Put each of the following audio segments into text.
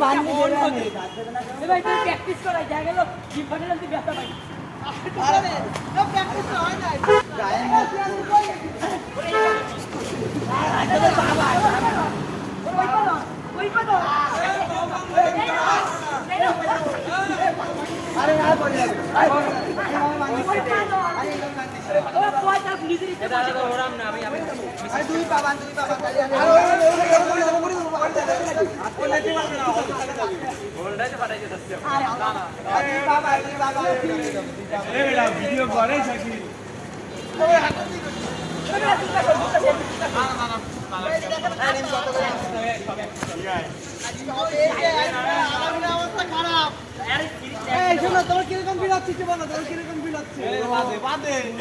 ভাই তুই প্র্যাকটিস করাই যা গেল কি ফাইনাল তুই ব্যথা পাই ভিডিও করে সাকি না না এই শোনো তোমার কীরকম ফিল হচ্ছে একটু বলো তোমার কীরকম ফিল হচ্ছে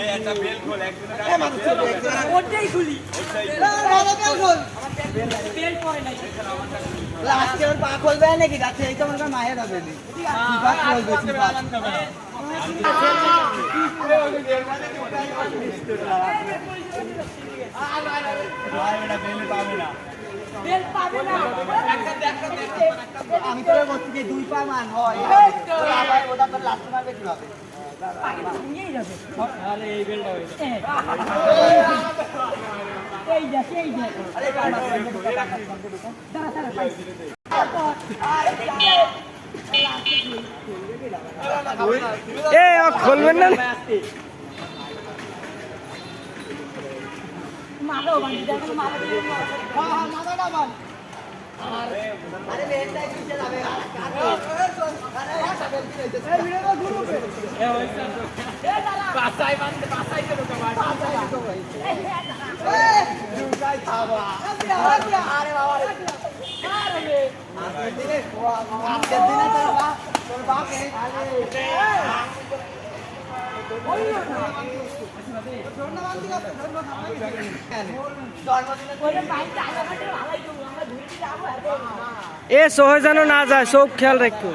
একটা বেল খোল একজনের এ মানুষ ছিল, একজন- ওটাই গুলি না, না, না, বেল খোল। বেল পরে নাই বলে, আজকে ওর পা খুলবে নাকি যাচ্ছে এই তো মনে মায়ের হবে নি। ফিফা খুলবে, ফিফা। বেল পাবে না বেল পাবে না আমি তো বলছি যে দুই পা মান হয়। আবার ওটা তো লাস্ট মারবে কীভাবে? নিয়েই যাবে। আরে আরে বাবা রে। আজকের দিনে আজকের দিনে তোর বাপ তোর বাপ এই জন্মদিনে ওরে এ সহে যেন না যায় সব খেয়াল রাখো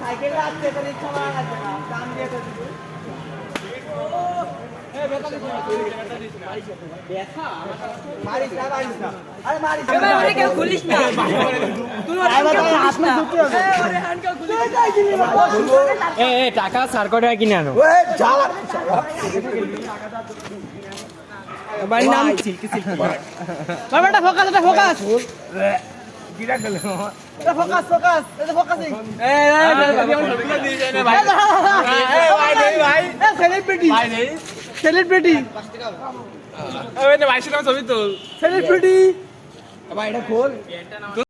সাইকেল আসছে না দাম দিয়ে তো টাকা সার করে কিনে আনো নাম বাবাটা ফোকাস এটা ফোকাস এটা ফোকাস, ফোকাস, এটা ফোকাসিং। ছবি তো সেলিব্রিটি। সেলিব্রিটি। সেলিব্রিটি।